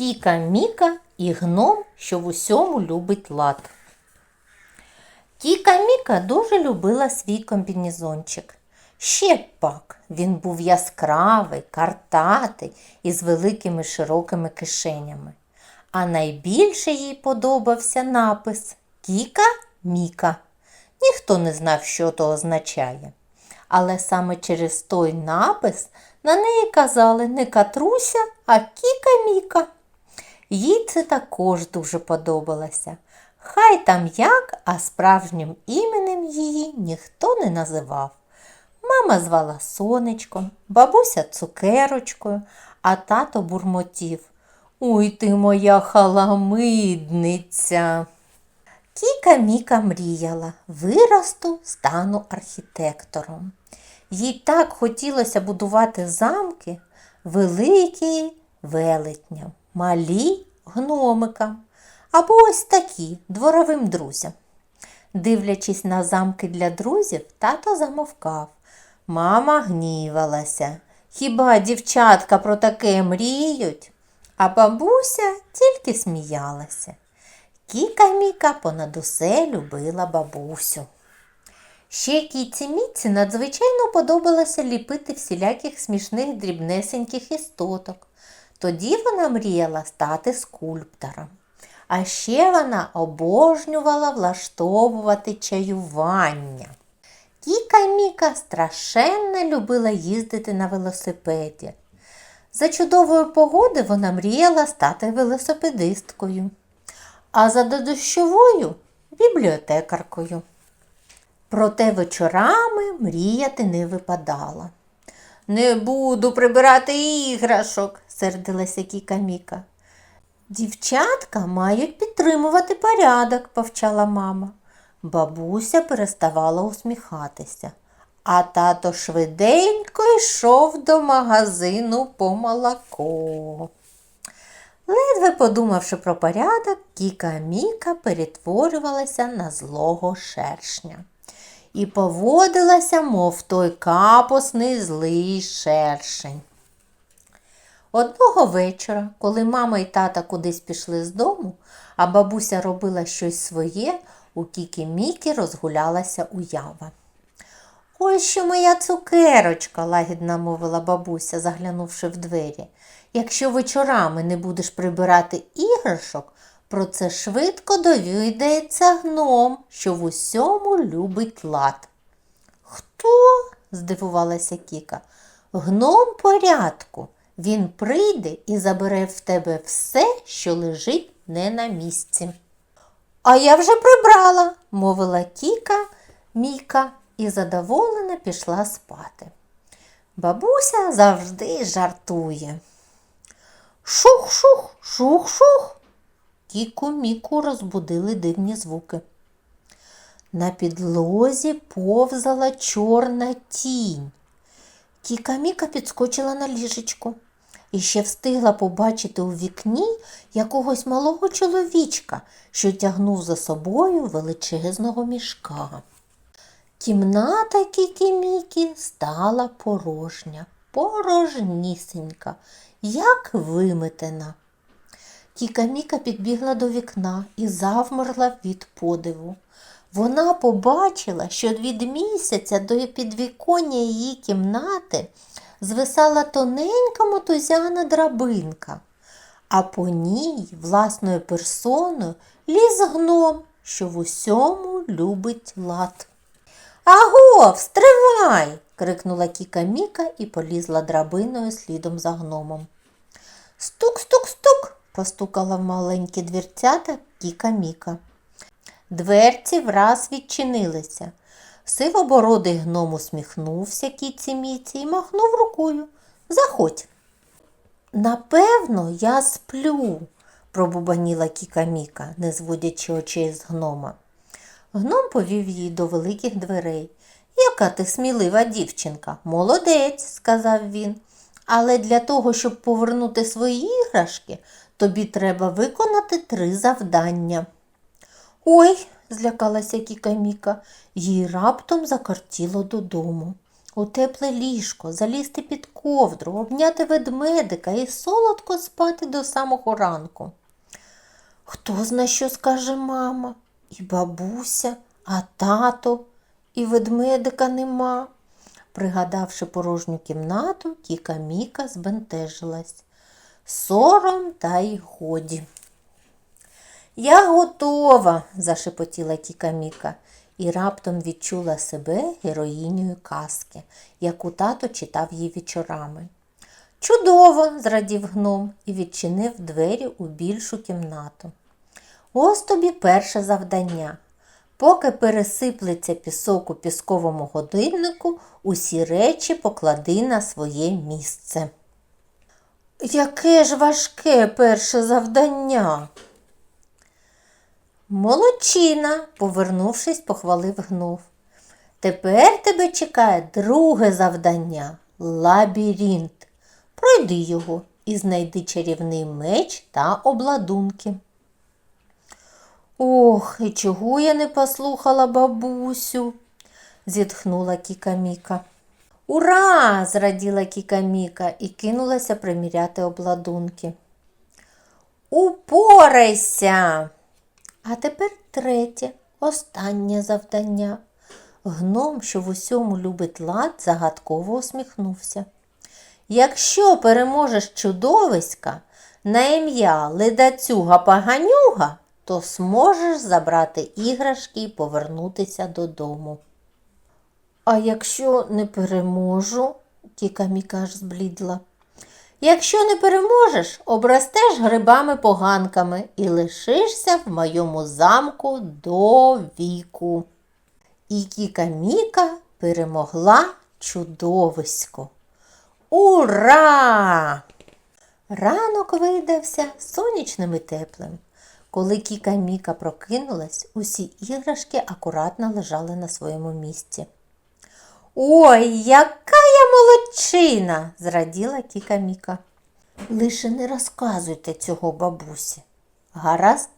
Кіка Міка і гном, що в усьому любить лад. Кіка Міка дуже любила свій комбінезончик. Ще пак він був яскравий, картатий і з великими широкими кишенями. А найбільше їй подобався напис Кіка Міка. Ніхто не знав, що то означає. Але саме через той напис на неї казали не Катруся, а Кіка Міка. Їй це також дуже подобалося. Хай там як, а справжнім іменем її ніхто не називав. Мама звала сонечком, бабуся цукерочкою, а тато бурмотів. Ой ти моя халамидниця. Кіка Міка мріяла, виросту, стану архітектором. Їй так хотілося будувати замки, великі велетням, малі гномикам, або ось такі дворовим друзям. Дивлячись на замки для друзів, тато замовкав. Мама гнівалася. Хіба дівчатка про таке мріють? А бабуся тільки сміялася. Кіка Міка понад усе любила бабусю. Ще кіці Міці надзвичайно подобалося ліпити всіляких смішних дрібнесеньких істоток. Тоді вона мріяла стати скульптором. А ще вона обожнювала влаштовувати чаювання. Кіка Міка страшенно любила їздити на велосипеді. За чудової погоди вона мріяла стати велосипедисткою, а за дощовою бібліотекаркою. Проте вечорами мріяти не випадало. Не буду прибирати іграшок, сердилася Кіка Міка. Дівчатка мають підтримувати порядок, повчала мама. Бабуся переставала усміхатися, а тато швиденько йшов до магазину по молоко. Ледве подумавши про порядок, Кіка Міка перетворювалася на злого шершня і поводилася, мов той капосний злий шершень. Одного вечора, коли мама і тата кудись пішли з дому, а бабуся робила щось своє, у Кікі Мікі розгулялася уява. Ось що моя цукерочка, лагідно мовила бабуся, заглянувши в двері. Якщо вечорами не будеш прибирати іграшок, про це швидко довідається гном, що в усьому любить лад. Хто? здивувалася Кіка. Гном порядку. Він прийде і забере в тебе все, що лежить не на місці. А я вже прибрала, мовила Кіка Міка і задоволена пішла спати. Бабуся завжди жартує. Шух-шух, шух-шух. Кіку Міку розбудили дивні звуки. На підлозі повзала чорна тінь. Кіка Міка підскочила на ліжечко і ще встигла побачити у вікні якогось малого чоловічка, що тягнув за собою величезного мішка. Кімната Кікі-Мікі стала порожня, порожнісінька, як виметена. Кіка-Міка підбігла до вікна і завмерла від подиву. Вона побачила, що від місяця до підвіконня її кімнати звисала тоненька мотузяна драбинка, а по ній власною персоною ліз гном, що в усьому любить лад. Аго, встривай! крикнула Кіка Міка і полізла драбиною слідом за гномом. Стук, стук, стук, постукала в маленькі двірцята Кіка Міка. Дверці враз відчинилися. Сивобородий гном усміхнувся кіці міці і махнув рукою. Заходь. Напевно, я сплю, пробубаніла Кіка Міка, не зводячи очей з гнома. Гном повів її до великих дверей. Яка ти смілива дівчинка, молодець, сказав він. Але для того, щоб повернути свої іграшки, тобі треба виконати три завдання. Ой, злякалася Кіка Міка, їй раптом закартіло додому. у тепле ліжко, залізти під ковдру, обняти ведмедика і солодко спати до самого ранку. Хто зна, що скаже мама, і бабуся, а тато, і ведмедика нема. Пригадавши порожню кімнату, Кіка Міка збентежилась. Сором та й годі. Я готова, зашепотіла Кіка Міка і раптом відчула себе героїнею казки, яку тато читав їй вечорами. Чудово, зрадів гном і відчинив двері у більшу кімнату. Ось тобі перше завдання. Поки пересиплеться пісок у пісковому годиннику, усі речі поклади на своє місце. Яке ж важке перше завдання? Молодчина, повернувшись, похвалив гнов. Тепер тебе чекає друге завдання лабіринт. Пройди його і знайди чарівний меч та обладунки. Ох, і чого я не послухала бабусю, зітхнула Кіка Міка. Ура! зраділа Кіка Міка і кинулася приміряти обладунки. Упорайся! А тепер третє, останнє завдання. Гном, що в усьому любить лад, загадково усміхнувся. Якщо переможеш чудовиська на ім'я ледацюга поганюга, то зможеш забрати іграшки і повернутися додому. А якщо не переможу, Кіка Міка аж зблідла. Якщо не переможеш, обрастеш грибами-поганками і лишишся в моєму замку до віку. І Кіка Міка перемогла чудовисько. Ура! Ранок видався сонячним і теплим. Коли Кіка Міка прокинулась, усі іграшки акуратно лежали на своєму місці. Ой, яка я молодчина, зраділа Кіка Міка. Лише не розказуйте цього бабусі. Гаразд?